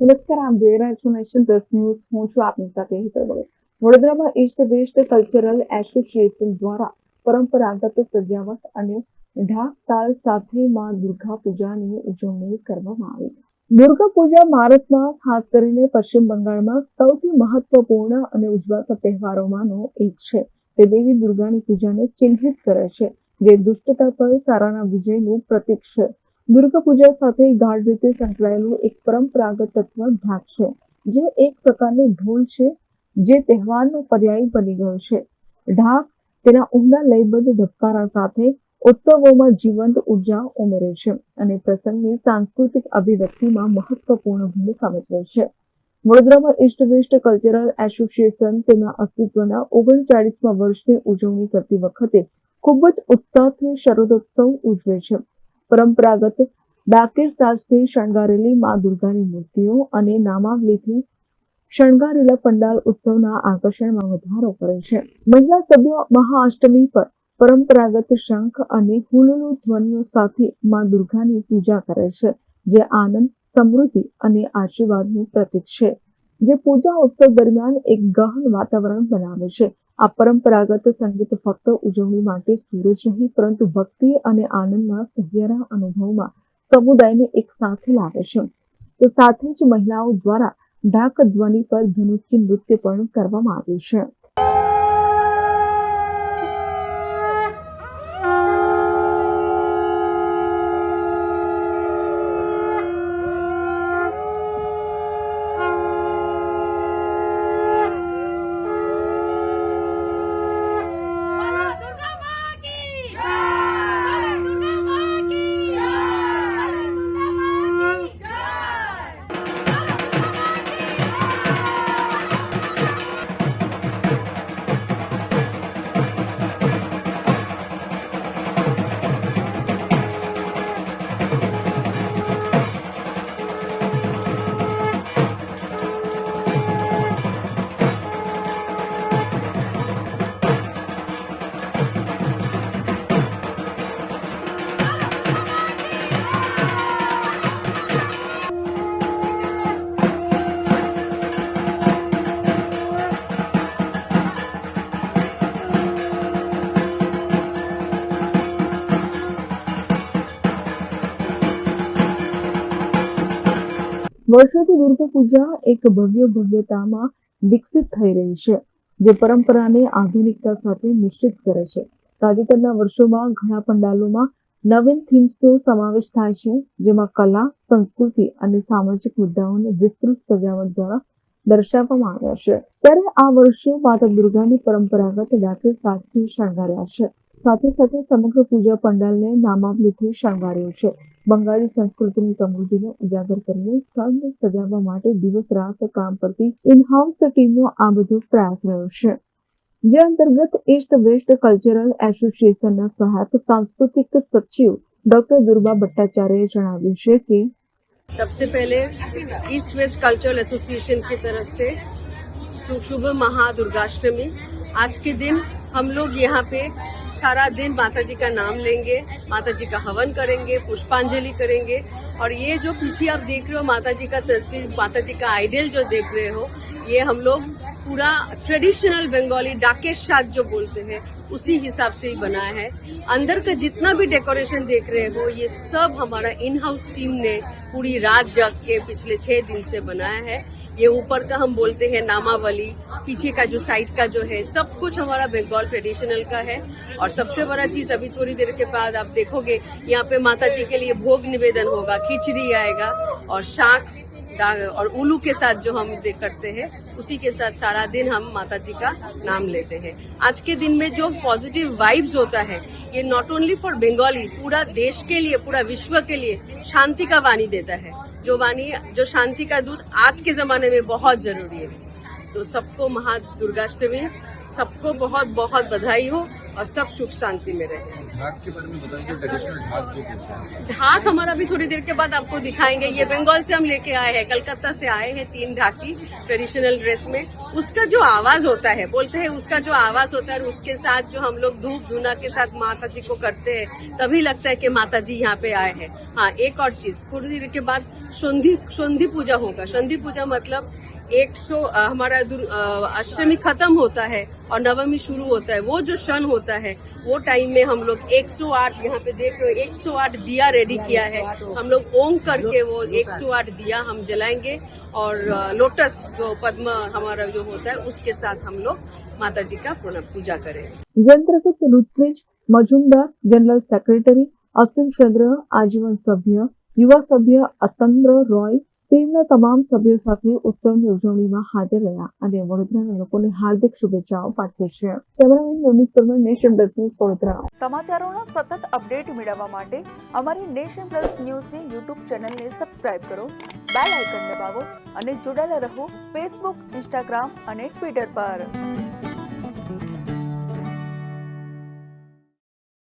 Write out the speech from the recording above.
નમસ્કાર આપ જોઈ રહ્યા છો નેશન પ્લસ ન્યૂઝ. હું છું આપની સાથે હિતલ વડોદરામાં ઈસ્ટ વેસ્ટ કલ્ચરલ એસોસિએશન દ્વારા પરંપરાગત સજાવટ અને ઢાક તાલ સાથે માં દુર્ગા પૂજાની ઉજવણી કરવામાં આવી. દુર્ગા પૂજા ભારતમાં ખાસ કરીને પશ્ચિમ બંગાળમાં સૌથી મહત્વપૂર્ણ અને ઉજવાતા તહેવારોમાંનો એક છે. તે દેવી દુર્ગાની પૂજાને ચિહ્નિત કરે છે, જે દુષ્ટતા પર સારાના વિજયનું પ્રતીક છે. દુર્ગા પૂજા સાથે ગાઢ રીતે સંકળાયેલું એક પરંપરાગત તત્વ ઢાક છે, જે એક પ્રકારનો ઢોલ છે, જે તહેવારનો પર્યાય બની ગયો છે. ઢાક તેના ઊંડા લયબદ્ધ ધબકારા સાથે ઉત્સવોમાં જીવંત ઊર્જા ઉમેરે છે અને પ્રસંગની સાંસ્કૃતિક અભિવ્યક્તિમાં મહત્વપૂર્ણ ભૂમિકા ભજવે છે. વડોદરામાં ઈસ્ટ વેસ્ટ કલ્ચરલ એસોસિએશન તેના અસ્તિત્વના ઓગણચાળીસમાં વર્ષની ઉજવણી કરતી વખતે ખૂબ જ ઉત્સાહથી શરદોત્સવ ઉજવે છે. પરંપરાગત ડાકેર સાજથી શણગારેલી મા દુર્ગાની મૂર્તિઓ અને નામાવલીથી શણગારેલા પંડાલ ઉત્સવના આકર્ષણમાં વધારો કરે છે. મહિલા સભ્યો મહાઅષ્ટમી પર પરંપરાગત શંખ અને હુલુ ધ્વનિઓ સાથે મા દુર્ગાની પૂજા કરે છે, જે આનંદ, સમૃદ્ધિ અને આશીર્વાદનું પ્રતીક છે. જે પૂજા ઉત્સવ દરમિયાન એક ગહન વાતાવરણ બનાવે છે. આ પરંપરાગત સંગીત ફક્ત ઉજવણી માટે સૂરજ નહીં, પરંતુ ભક્તિ અને આનંદના સહિયારા અનુભવમાં સમુદાયને એક સાથે લાવે છે. તો સાથે જ મહિલાઓ દ્વારા ઢાક ધ્વનિ પર ધનુષી નૃત્ય પણ કરવામાં આવ્યું છે. વર્ષોથી દુર્ગા પૂજા એક ભવ્ય ભવ્યતામાં વિકસિત થઈ રહી છે, જે પરંપરાને આધુનિકતા સાથે નિશ્ચિત કરે છે. તાજેતરના વર્ષોમાં ઘણા પંડાલોમાં નવીન થીમ્સનો સમાવેશ થાય છે, જેમાં કલા, સંસ્કૃતિ અને સામાજિક મુદ્દાઓને વિસ્તૃત સજાવટ દ્વારા દર્શાવવામાં આવ્યા છે. ત્યારે આ વર્ષે માતા દુર્ગાની પરંપરાગત ડાકે સાજથી શણગાર્યા છે. સાથે સાથે સમગ્ર પૂજા પંડાલને નામાવલીથી શણગાર્યું છે બંગાળી સંસ્કૃતિની સમૃદ્ધિને ઉજાગર કરીને સ્થળને સજાવવા માટે દિવસ રાત કામ કરતી ઇનહાઉસ ટીમનો આ બધો પ્રયાસ રહ્યો છે જે અંતર્ગત ઈસ્ટ વેસ્ટ કલ્ચરલ એસોસિએશનના સહાયક સાંસ્કૃતિક સચિવ ડોક્ટર દુર્બા ભટ્ટાચાર્યએ જણાવ્યું છે કે सबसे पहले ईस्ट वेस्ट कल्चरल एसोसिएशन की तरफ से शु- शुभ महादुर्गाष्टमी आज के दिन हम लोग यहाँ पे सारा दिन माता जी का नाम लेंगे माता जी का हवन करेंगे, पुष्पांजलि करेंगे। और ये जो पीछे आप देख रहे हो माता जी का तस्वीर माता जी का आइडियल जो देख रहे हो, ये हम लोग पूरा ट्रेडिशनल बंगाली डाकेश साज जो बोलते हैं, उसी हिसाब से ही बनाया है। अंदर का जितना भी डेकोरेशन देख रहे हो, ये सब हमारा इन हाउस टीम ने पूरी रात जग के पिछले छह दिन से बनाया है। ये ऊपर का हम बोलते हैं नामावली पीछे का जो साइड का जो है, सब कुछ हमारा बंगाल ट्रेडिशनल का है। और सबसे बड़ा चीज़ अभी थोड़ी देर के बाद आप देखोगे, यहाँ पे माता जी के लिए भोग निवेदन होगा, खिचड़ी आएगा और शाख और उल्लू के साथ जो हम करते हैं, उसी के साथ सारा दिन हम माता जी का नाम लेते हैं। आज के दिन में जो पॉजिटिव वाइब्स होता है, ये नॉट ओनली फॉर बंगाली पूरा देश के लिए, पूरा विश्व के लिए शांति का वाणी देता है। जो वाणी, जो शांति का दूध आज के जमाने में बहुत ज़रूरी है। तो सबको महा दुर्गाष्टमी सबको बहुत बहुत बधाई हो और सब सुख शांति में रहे। ढाक के बारे में बताइए ट्रेडिशनल ढाक जो ढाक हमारा भी थोड़ी देर के बाद आपको दिखाएँगे। ये बंगाल से हम लेके आए हैं कलकत्ता से आए हैं तीन ढाकी ट्रेडिशनल ड्रेस में। उसका जो आवाज़ होता है बोलते हैं उसका जो आवाज़ होता है और उसके साथ जो हम लोग धूप धुना के साथ माता जी को करते हैं तभी लगता है कि माता जी यहाँ पे आए हैं। हाँ एक और चीज़ थोड़ी देर के बाद संधि संधि पूजा होगा। संधि पूजा मतलब एक सौ हमारा अष्टमी खत्म होता है और नवमी शुरू होता है। वो जो क्षण होता है, वो टाइम में हम लोग 108 यहाँ पे देख रहे हो 108 दिया रेडी किया है। हम लोग ओम करके वो 108 दिया हम जलाएँगे और लोटस जो पद्म हमारा जो होता है, उसके साथ हम लोग माता जी का पूजा करेंगे। यंत्रगत रुद्रिज मजुमदार, जनरल सेक्रेटरी असीम चंद्र, आजीवन सभ्य, युवा सभ्य, अतंद्र रॉय ટીમના તમામ સભ્યો સાથે ઉત્સવની ઉજવણીમાં હાજર રહ્યા અને વડોદરાના લોકોને હાર્દિક શુભેચ્છાઓ પાઠવી છે. Cameraman Navneet Parmar, nation plus news Vadodara. સમાચારોના સતત અપડેટ મેળવવા માટે અમારી નેશન પ્લસ ન્યૂઝની યુટ્યુબ ચેનલને સબસ્ક્રાઇબ કરો, બેલ આઇકન દબાવો અને જોડાયેલા રહો ફેસબુક, ઇન્સ્ટાગ્રામ અને ટ્વિટર પર.